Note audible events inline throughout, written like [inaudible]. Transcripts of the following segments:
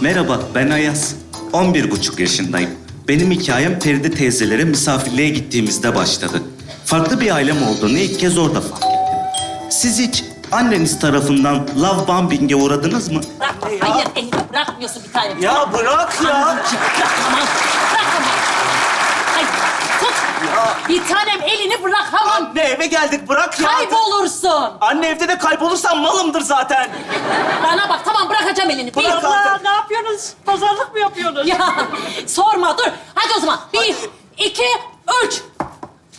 Merhaba, ben Ayaz. 11 buçuk yaşındayım. Benim hikayem Feride teyzelere misafirliğe gittiğimizde başladı. Farklı bir ailem olduğunu ilk kez orada fark ettim. Siz hiç anneniz tarafından love bombing'e uğradınız mı? Bırak, hayır elini bırakmıyorsun bir tane. Ya bırak ya. Anneciğim, Bir tanem elini bırak aman. Anne eve geldik bırak ya. Kaybolursun. Anne evde de kaybolursan malımdır zaten. Bana bak tamam bırakacağım elini. Bir. Bırak artık. ne yapıyorsunuz? Pazarlık mı yapıyorsunuz? Ya sorma dur. Hadi o zaman. Bir, iki, üç.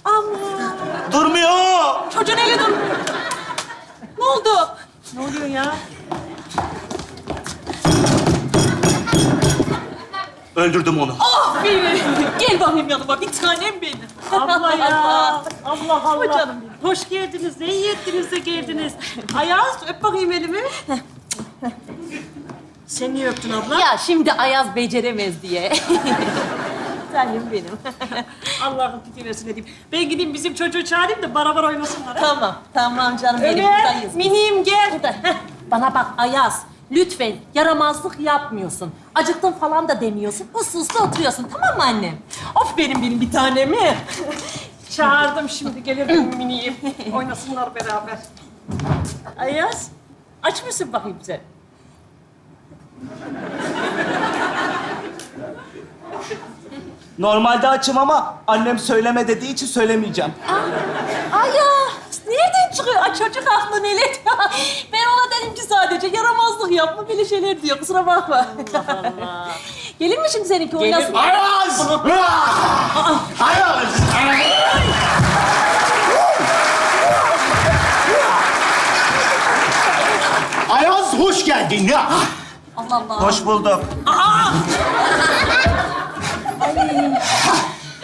Allah! Durmuyor. Çocuğun eli dur. Ne oldu? Ne oluyor ya? Öldürdüm onu. Ah benim. Gel bakayım yanıma bir tanem benim. Abla ya! [laughs] Allah Allah! Ay canım benim. Hoş geldiniz. Ne iyi ettiniz de geldiniz. Ayaz öp bakayım elimi. Sen niye öptün abla? Ya şimdi Ayaz beceremez diye. [laughs] Tanem benim. [laughs] Allah'ın fitnesine diyeyim. Ben gideyim bizim çocuğu çağırayım da beraber oynasınlar. ha? tamam, tamam canım benim. Ömer, Buradayız. miniğim gel. Heh, Bana bak Ayaz. Lütfen yaramazlık yapmıyorsun. Acıktın falan da demiyorsun. Uslu uslu oturuyorsun. Tamam mı annem? Of benim benim bir tanemi. [laughs] Çağırdım şimdi gelir benim [laughs] miniğim. Oynasınlar beraber. Ayaz, aç mısın bakayım sen? Normalde açım ama annem söyleme dediği için söylemeyeceğim. Ayaz nereden çıkıyor? Ay çocuk aklı neler? [laughs] ben ona dedim ki sadece yaramazlık yapma böyle şeyler diyor. Kusura bakma. Allah. [laughs] Gelir mi şimdi seninki oynasın? Ayaz! Ayaz! Ayaz hoş geldin ya. Allah Allah. Hoş bulduk.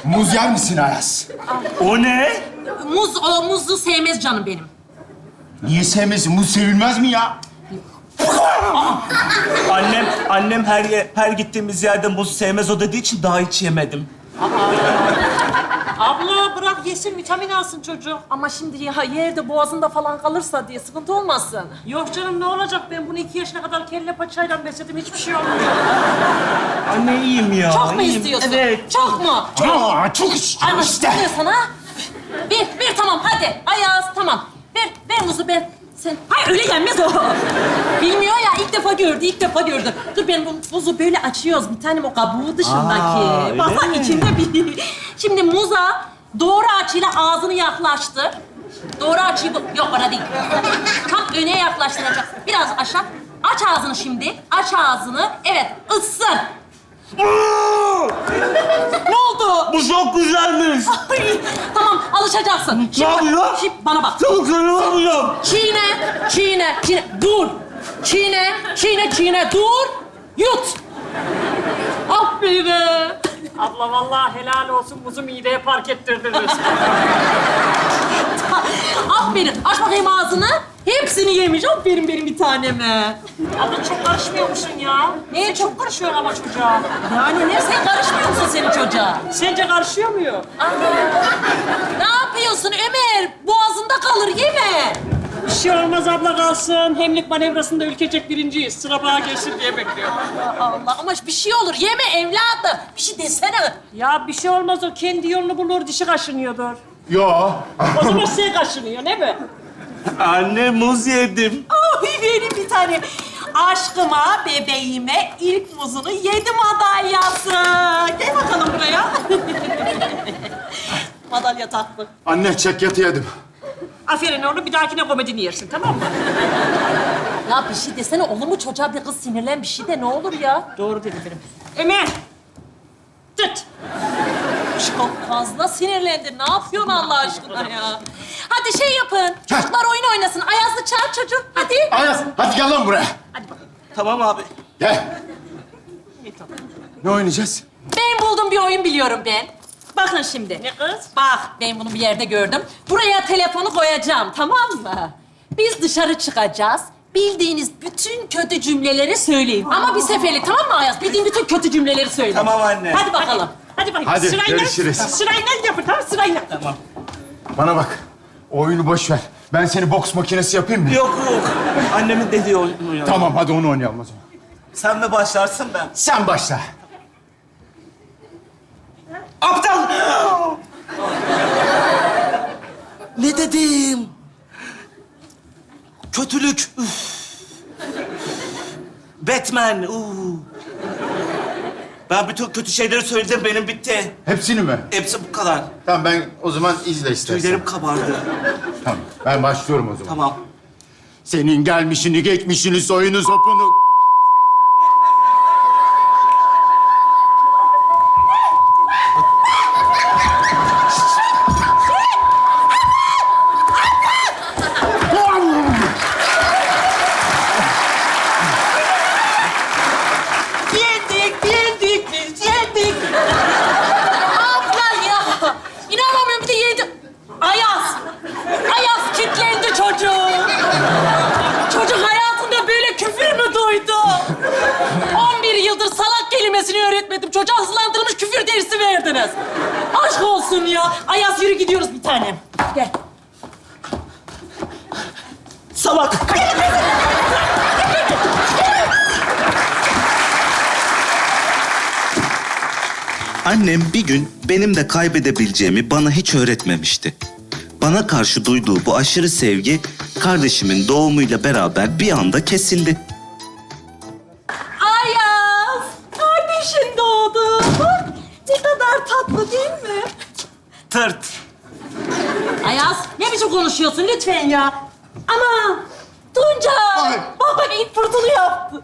Muz yer misin Ayaz? O ne? Muz, o muzu sevmez canım benim. Niye sevmesin? Muz sevilmez mi ya? Annem annem her ye- her gittiğimiz yerde muz sevmez o dediği için daha hiç yemedim. Abla bırak yesin, vitamin alsın çocuk. Ama şimdi ya yerde boğazında falan kalırsa diye sıkıntı olmasın. Yok canım ne olacak? Ben bunu iki yaşına kadar kelle paçayla besledim. Hiçbir şey olmuyor. Anne iyiyim ya. Çok mu iyiyim. istiyorsun? Evet. Çok mu? Aa, çok istiyorum işte. Anlaşılıyor sana. Bir, bir tamam hadi. Ayaz tamam. Ver, ver muzu ben. Sen, hayır öyle yenmez o. Bilmiyor ya ilk defa gördü, ilk defa gördü. Dur ben bu muzu böyle açıyoruz. Bir tanem o kabuğu dışındaki. Aa, öyle Bak mi? içinde bir. [laughs] Şimdi muza doğru açıyla ağzını yaklaştır. Doğru açıyı bu... Yok orada değil. Tam öne yaklaştıracak. Biraz aşağı. Aç ağzını şimdi. Aç ağzını. Evet, ıssın. ne oldu? Bu çok güzelmiş. Ay, tamam alışacaksın. Ne yapıyor? Şimdi bana bak. Çok kırılamıyorum. Çiğne, çiğne, çiğne. Dur. Çiğne, çiğne, çiğne. Dur. Yut. Aferin. Abla vallahi helal olsun muzu mideye park ettirdiniz. [laughs] [laughs] Aferin. Aç bakayım ağzını. Hepsini yemiş. Aferin benim bir taneme. Abla çok karışmıyor musun ya? Neye çok karışıyorsun ama çocuğa. Yani ne? Sen karışmıyor musun senin çocuğa? Sence karışıyor mu? ne yapıyorsun Ömer? Boğazında kalır. Yeme. Bir şey olmaz abla kalsın. Hemlik manevrasında ülkecek birinciyiz. Sıra bana gelsin diye bekliyorum. Allah ama bir şey olur. Yeme evladım. Bir şey desene. Ya bir şey olmaz o kendi yolunu bulur dişi kaşınıyordur. Yo. O zaman sen kaşınıyor değil mi? Anne muz yedim. Ay benim bir tane aşkıma, bebeğime ilk muzunu yedi madalyası. Gel bakalım buraya. [laughs] Madalya taktı. Anne çek yatı yedim. Aferin onu bir dahakine komedini yersin tamam mı? Ya bir şey desene olur mu çocuğa bir kız sinirlen bir şey de ne olur ya. Doğru dedi benim. Ömer! Tut! Çok fazla sinirlendin. Ne yapıyorsun Allah aşkına ya? Hadi şey yapın. Çocuklar oyun oynasın. Ayazlı çağır çocuğu. Hadi. Ayaz hadi gel lan buraya. Hadi bakalım. Tamam abi. Gel. Ne oynayacağız? Ben buldum bir oyun biliyorum ben. Bakın şimdi. Ne kız? Bak ben bunu bir yerde gördüm. Buraya telefonu koyacağım tamam mı? Biz dışarı çıkacağız. Bildiğiniz bütün kötü cümleleri söyleyin. Ama bir seferlik tamam mı Ayaz? Bildiğin bütün kötü cümleleri söyle. Tamam anne. Hadi bakalım. Hadi bakayım. Hadi, sırayla, görüşürüz. Sırayla yapın tamam sırayla. Tamam. Bana bak. O oyunu boş ver. Ben seni boks makinesi yapayım mı? Yok yok. Annemin dediği oyunu ya. Tamam hadi onu oynayalım o zaman. Sen mi başlarsın ben? Sen başla. Aptal! ne dedim? Kötülük. Üf. Batman. Uu. Ben bütün kötü şeyleri söyledim. Benim bitti. Hepsini mi? Hepsi bu kadar. Tamam ben o zaman izle istersen. Tüylerim kabardı. Tamam ben başlıyorum o zaman. Tamam. Senin gelmişini, geçmişini, soyunu, sopunu... Yendik, yendik biz, yendik. Abla ya. İnanamıyorum bir de yedi. Ayaz. Ayaz kilitlendi çocuğum. Çocuk hayatında böyle küfür mü duydu? 11 yıldır salak kelimesini öğretmedim. Çocuğa hızlandırılmış küfür dersi verdiniz. Aşk olsun ya. Ayaz yürü gidiyoruz bir tanem. Gel. Salak. Annem bir gün benim de kaybedebileceğimi bana hiç öğretmemişti. Bana karşı duyduğu bu aşırı sevgi kardeşimin doğumuyla beraber bir anda kesildi. Ayaz. Kardeşin doğdu. Bak ne kadar tatlı değil mi? Tırt. Ayaz ne biçim konuşuyorsun lütfen ya. Ama Tunca. Ay. Baba ilk fırtını yaptı.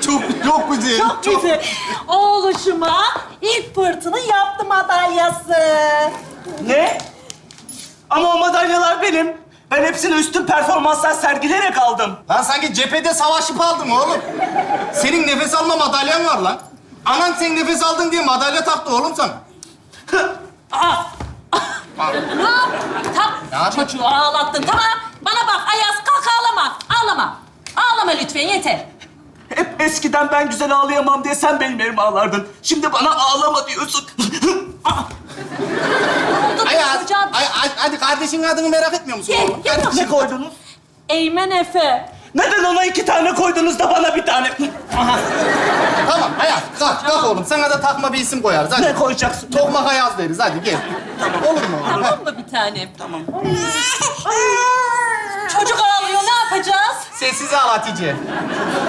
çok, çok güzel. Çok güzel. Oğluşuma ilk fırtını yaptı madalyası. Ne? Ama o madalyalar benim. Ben hepsini üstün performanslar sergileyerek aldım. Lan sanki cephede savaşıp aldım oğlum. Senin nefes alma madalyan var lan. Anan sen nefes aldın diye madalya taktı oğlum sana. Aa. ne yap? Ne yapayım? çocuğu ağlattın. Tamam. Bana bak Ayaz kalk ağlama. Ağlama. Ağlama lütfen yeter. Hep eskiden ben güzel ağlayamam diye sen benim yerime ağlardın. Şimdi bana ağlama diyorsun. Oldu Ayaz, çocuğa. ay, ay, hadi kardeşinin adını merak etmiyor musun Gel, oğlum? gel Kardeşin- ne koydunuz? Eymen Efe. Neden ona iki tane koydunuz da bana bir tane? Aha, Tamam Ayaz, kalk, kalk oğlum. Sana da takma bir isim koyarız. Hadi. ne koyacaksın? Tokmak Ayaz deriz. Hadi gel. Olur mu oğlum? Tamam mı bir tanem? Tamam. Çocuk ağlıyor ne yapacağız? Sessiz al Hatice.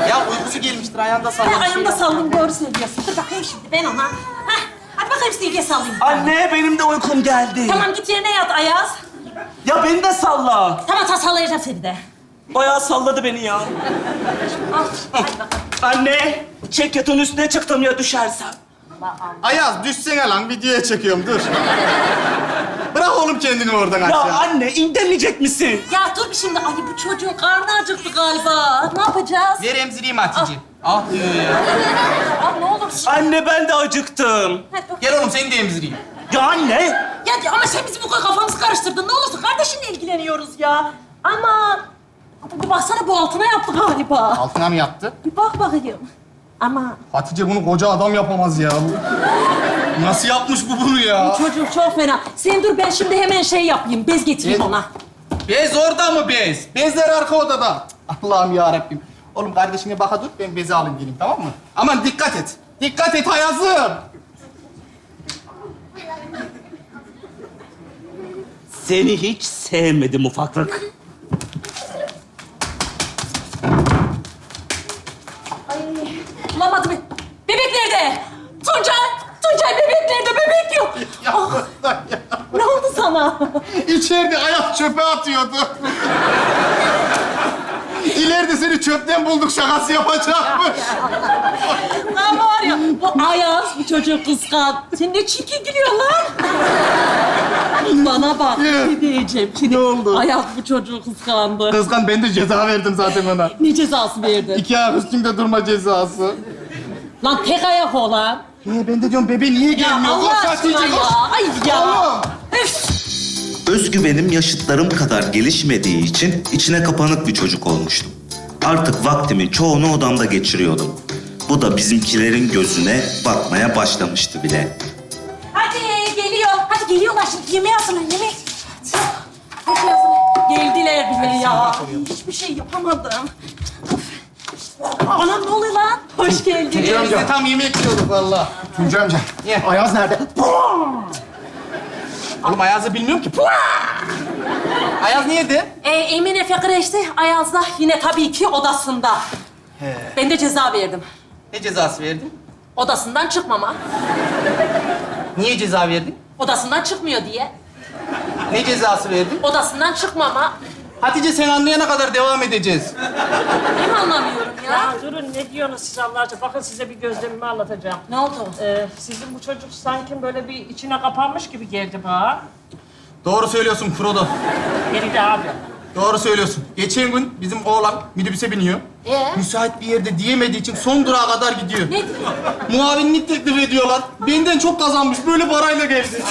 Ya uykusu gelmiştir ayağında Ben sallan. ayağımda sallayayım doğru söylüyorsun. Dur bakayım şimdi ben ona. Heh, hadi bakayım Silvi'ye sallayayım. Anne benim de uykum geldi. Tamam git yerine yat Ayaz. Ya beni de salla. Tamam tamam sallayacağım seni de. Bayağı salladı beni ya. Al. Hadi bakalım. Anne, çek yatın üstüne çıktım ya düşersem. Ayaz düşsene lan videoya çekiyorum dur. Bırak oğlum kendini oradan Ya aşağı. anne indirmeyecek misin? Ya dur bir şimdi. Ay bu çocuğun karnı acıktı galiba. Ne yapacağız? Ver emzireyim Hatice. Ah diyor ya. Al ne olursun. Anne ben de acıktım. Hadi. Gel oğlum seni de emzireyim. Ya anne. Ya ama sen bizim bu kadar kafamızı karıştırdın. Ne olursun kardeşinle ilgileniyoruz ya. Ama... Bir baksana bu altına yaptı galiba. Altına mı yattı? Bir bak bakayım. Ama Hatice bunu koca adam yapamaz ya. Bu- Nasıl yapmış bu bunu ya? çocuk çok fena. Sen dur ben şimdi hemen şey yapayım. Bez getireyim Ne? ona. Bez orada mı bez? Bezler arka odada. Allah'ım ya Rabbim. Oğlum kardeşine baka dur ben bezi alayım geleyim tamam mı? Aman dikkat et. Dikkat et Hayaz'ım. Seni hiç sevmedim ufaklık. Bulamadım. Bebek nerede? Tuncay! Tuncay bebek nerede? Bebek yok. Ah, ne oldu sana? İçeride ayak çöpe atıyordu. İleride seni çöpten bulduk şakası yapacakmış. Lan var ya, bu Ayaz bu çocuk kıskan. Sen ne çirkin gülüyorsun lan. Bana bak, ne diyeceğim şimdi. Ne oldu? Ayaz bu çocuğu kıskandı. Kızkan ben de ceza verdim zaten ona. Ne cezası verdin? İki ayak üstünde durma cezası. Lan tek ayak olan. Niye ben de diyorum bebe niye Ya gelmiyor? Allah Koş aşkına Hatice, ya. koş. Ay ya. Oğlum. Üf. Özgüvenim yaşıtlarım kadar gelişmediği için içine kapanık bir çocuk olmuştum. Artık vaktimin çoğunu odamda geçiriyordum. Bu da bizimkilerin gözüne batmaya başlamıştı bile. Hadi geliyor. Hadi geliyorlar şimdi. Yemeği hazırlayın, yemeği. Hadi hazırlayın. Geldiler bile ya. Hiçbir şey yapamadım. Of. Anam ne oluyor lan? Hoş geldin. Tuncay Biz de amca. tam yemek yiyorduk valla. Tuncay amca. Ayaz nerede? Oğlum Ayaz'ı bilmiyorum ki. Ayaz nerede? Ee, Emine Fakir işte Ayaz'da yine tabii ki odasında. Ben de ceza verdim. Ne cezası verdin? Odasından çıkmama. Niye ceza verdin? Odasından çıkmıyor diye. Ne cezası verdin? Odasından çıkmama. Hatice sen anlayana kadar devam edeceğiz. Ben anlamıyorum ya. Ya durun ne diyorsunuz siz Allah aşkına? Bakın size bir gözlemimi anlatacağım. Ne oldu? Ee, sizin bu çocuk sanki böyle bir içine kapanmış gibi geldi bana. Doğru söylüyorsun Frodo. De abi. Doğru söylüyorsun. Geçen gün bizim oğlan minibüse biniyor. Ee? Müsait bir yerde diyemediği için son durağa kadar gidiyor. Ne diyor? Muavinlik teklif ediyorlar. Benden çok kazanmış. Böyle parayla geldi.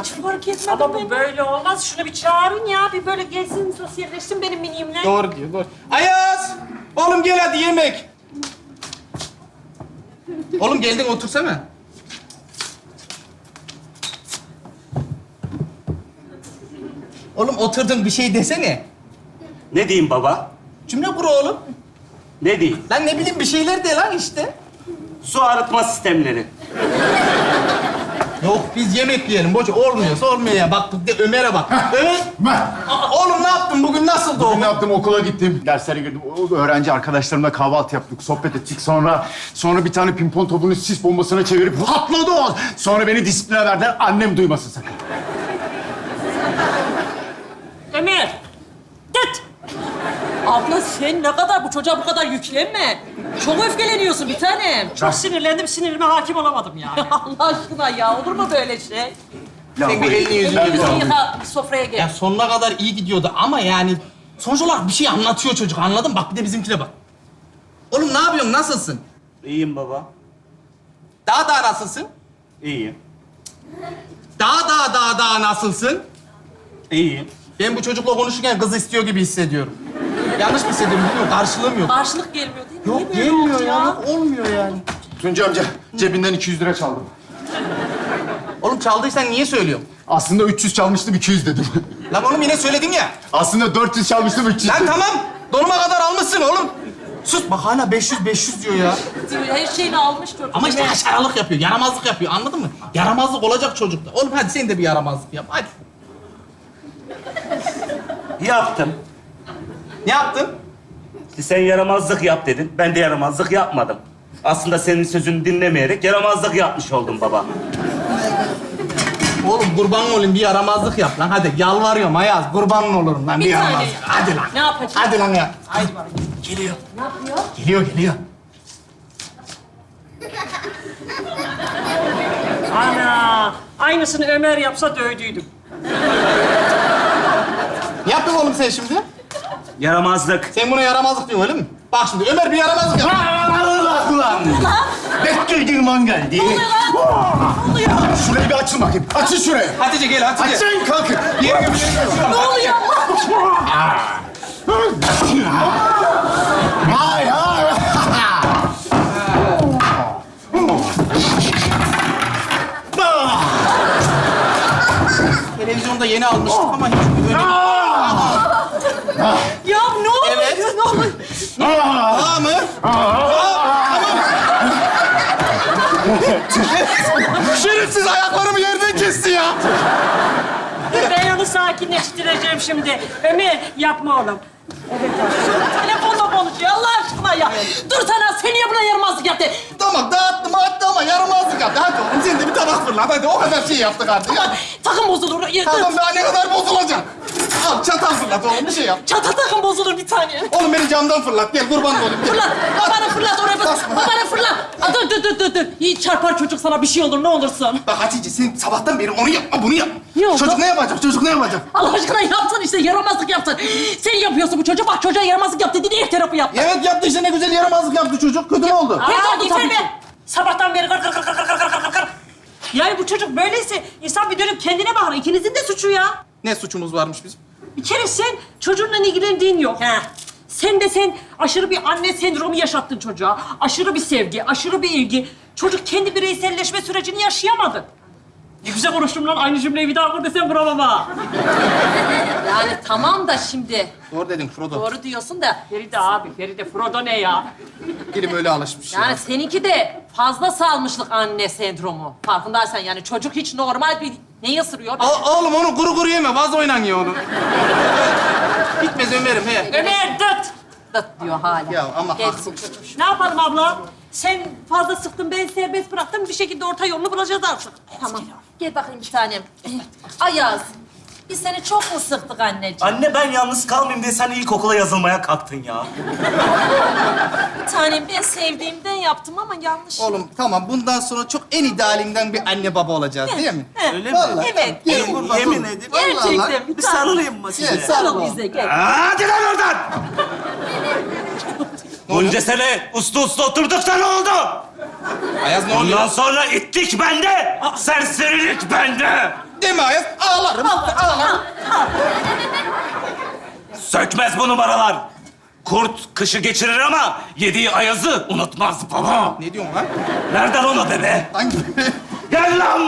Hiç fark etmedim Ama bu böyle olmaz. Şunu bir çağırın ya. Bir böyle gelsin, sosyalleşsin benim minimle. Doğru diyor, doğru. Ayaz! Oğlum gel hadi yemek. Oğlum geldin otursana. Oğlum oturdun bir şey desene. Ne diyeyim baba? Cümle kur oğlum. Ne diyeyim? Lan ne bileyim bir şeyler de lan işte. Su arıtma sistemleri. Yok biz yemek yiyelim. Boş olmuyorsa olmuyor ya. Bak bir de Ömer'e bak. Ömer! Ben. Aa, Oğlum ne yaptın? Bugün nasıldı Bugün oğlum? ne yaptım? Okula gittim. Derslere girdim. O öğrenci arkadaşlarımla kahvaltı yaptık. Sohbet ettik. Sonra sonra bir tane pimpon topunu sis bombasına çevirip patladı o. Sonra beni disipline verdiler. Annem duymasın sakın. Ömer. Abla sen ne kadar bu çocuğa bu kadar yüklenme. Çok öfkeleniyorsun bir tanem. Çok sinirlendim. Sinirime hakim olamadım yani. [laughs] Allah aşkına ya olur mu böyle şey? Sen bir elini yüzünü Elini bir yüzünü yıka, sofraya gel. Ya sonuna kadar iyi gidiyordu ama yani sonuç olarak bir şey anlatıyor çocuk anladın mı? Bak bir de bizimkine bak. Oğlum ne yapıyorsun? Nasılsın? İyiyim baba. Daha daha nasılsın? İyiyim. Daha daha daha daha nasılsın? İyiyim. Ben bu çocukla konuşurken kız istiyor gibi hissediyorum. Yanlış mı hissediyorum bilmiyorum. Karşılığım yok. Karşılık gelmiyor değil mi? Yok Niye böyle gelmiyor oldu ya. Yok, olmuyor yani. Tuncay amca cebinden 200 lira çaldım. Oğlum çaldıysan niye söylüyorsun? Aslında 300 çalmıştım 200 dedim. Lan oğlum yine söyledin ya. Aslında 400 çalmıştım 300 Lan dedim. tamam. Donuma kadar almışsın oğlum. Sus bak hala 500 500 diyor ya. Her şeyini almış çocuk. Ama işte haşaralık yapıyor, yaramazlık yapıyor. Anladın mı? Yaramazlık olacak çocukta. Oğlum hadi sen de bir yaramazlık yap. Hadi. Yaptım. Ne yaptın? Sen yaramazlık yap dedin. Ben de yaramazlık yapmadım. Aslında senin sözünü dinlemeyerek yaramazlık yapmış oldum baba. Oğlum kurban olayım bir yaramazlık yap lan. Hadi yalvarıyorum Ayaz. Kurban olurum lan bir, Bir tane yaramazlık. yap. Hadi lan. Ne yapacağız? Hadi lan ya. Haydi bak. Geliyor. Ne yapıyor? Geliyor, geliyor. Ana. Aynısını Ömer yapsa dövdüydüm. Ne yaptın oğlum sen şimdi? Yaramazlık. Sen buna yaramazlık diyorsun öyle mi? Bak şimdi Ömer bir yaramazlık yap. Allah ulan! Beklediğim an geldi. oluyor? Şurayı bir açın bakayım. Açın şurayı. Hatice gel Hatice. Açın kalkın. Yere. Ne oluyor? Hay hay. Televizyonda yeni almıştık ama hiçbir önemi Ya ne oluyor? Evet. Ne oluyor? Aa mı? Şerefsiz ayaklarımı yerden kesti ya. Dur ben onu sakinleştireceğim şimdi. Ömer yapma oğlum. Telefonla konuşuyor Allah aşkına ya. Dur sana sen niye buna yaramazlık yaptın? Tamam dağıttım attı ama yaramazlık yaptı. Hadi oğlum sen de bir tabak fırlat. Hadi o kadar şey yaptık artık. Hadi. Takım bozulur. Tamam daha ne kadar bozulacak? Al çatal fırlat oğlum bir şey yap. Çata takım bozulur bir tane. Oğlum beni camdan fırlat. Gel kurban olayım. Gel. Fırlat. Babanı fırlat oraya bas. Babanı fırlat. Aa, dur dur dur dur dur. İyi çarpar çocuk sana bir şey olur ne olursun. Bak Hatice sen sabahtan beri onu yapma bunu yap. Ne oldu? Çocuk ne yapacak? Çocuk ne yapacak? Allah aşkına yaptın işte yaramazlık yaptın. Sen yapıyorsun bu çocuk. Bak çocuğa yaramazlık yaptı dedi ev tarafı yaptı. Evet yaptı işte ne güzel yaramazlık yaptı çocuk. Kötü mü oldu? Aa, oldu tabii be. ki. Sabahtan beri kır kır kır kır kır kır kır kır kır. Yani bu çocuk böyleyse insan bir dönüp kendine bakar. İkinizin de suçu ya. Ne suçumuz varmış bizim? Bir kere sen çocuğunla ilgilendiğin yok. He. Sen de sen aşırı bir anne sendromu yaşattın çocuğa. Aşırı bir sevgi, aşırı bir ilgi. Çocuk kendi bireyselleşme sürecini yaşayamadı. Ne güzel konuştum lan. Aynı cümleyi bir daha kur desem kuramam ha. [laughs] Yani tamam da şimdi Doğru dedin Frodo. doğru diyorsun da Feride abi, Feride. Frodo ne ya? Dilim öyle alışmış. ya. yani seninki de fazla salmışlık anne sendromu. Farkındaysan yani çocuk hiç normal bir neyi ısırıyor? O- oğlum onu kuru kuru yeme. Vaz oynanıyor onu. Bitmez Ömer'im he. Ömer dıt. Dıt diyor hala. Ya ama çocuğum. Ne yapalım abla? Sen fazla sıktın, ben serbest bıraktım. Bir şekilde orta yolunu bulacağız artık. Tamam. Gel bakayım bir tanem. Ayaz. Biz seni çok mu sıktık anneciğim? Anne ben yalnız kalmayayım diye sen ilkokula yazılmaya kalktın ya. Bir tanem ben sevdiğimden yaptım ama yanlış. Oğlum tamam bundan sonra çok en idealimden bir anne baba olacağız değil mi? Öyle mi? Vallahi. Evet. Gelin kurban. Yemin Vallahi. ederim. Gerçekten bir Bir tanem. sarılayım mı size? Gel, sarıl. Sarıl bize gel. Hadi lan oradan! [laughs] Bunca sene uslu uslu oturduk da ne oldu? Ayaz ne Bundan oluyor? sonra itlik bende, serserilik bende. Deme Ayaz. Ağlarım. Ağlarım. Sökmez bu numaralar. Kurt kışı geçirir ama yediği ayazı unutmaz baba. Ne diyorsun lan? Nereden ona bebe? Hangi? Gel lan buraya! Lan!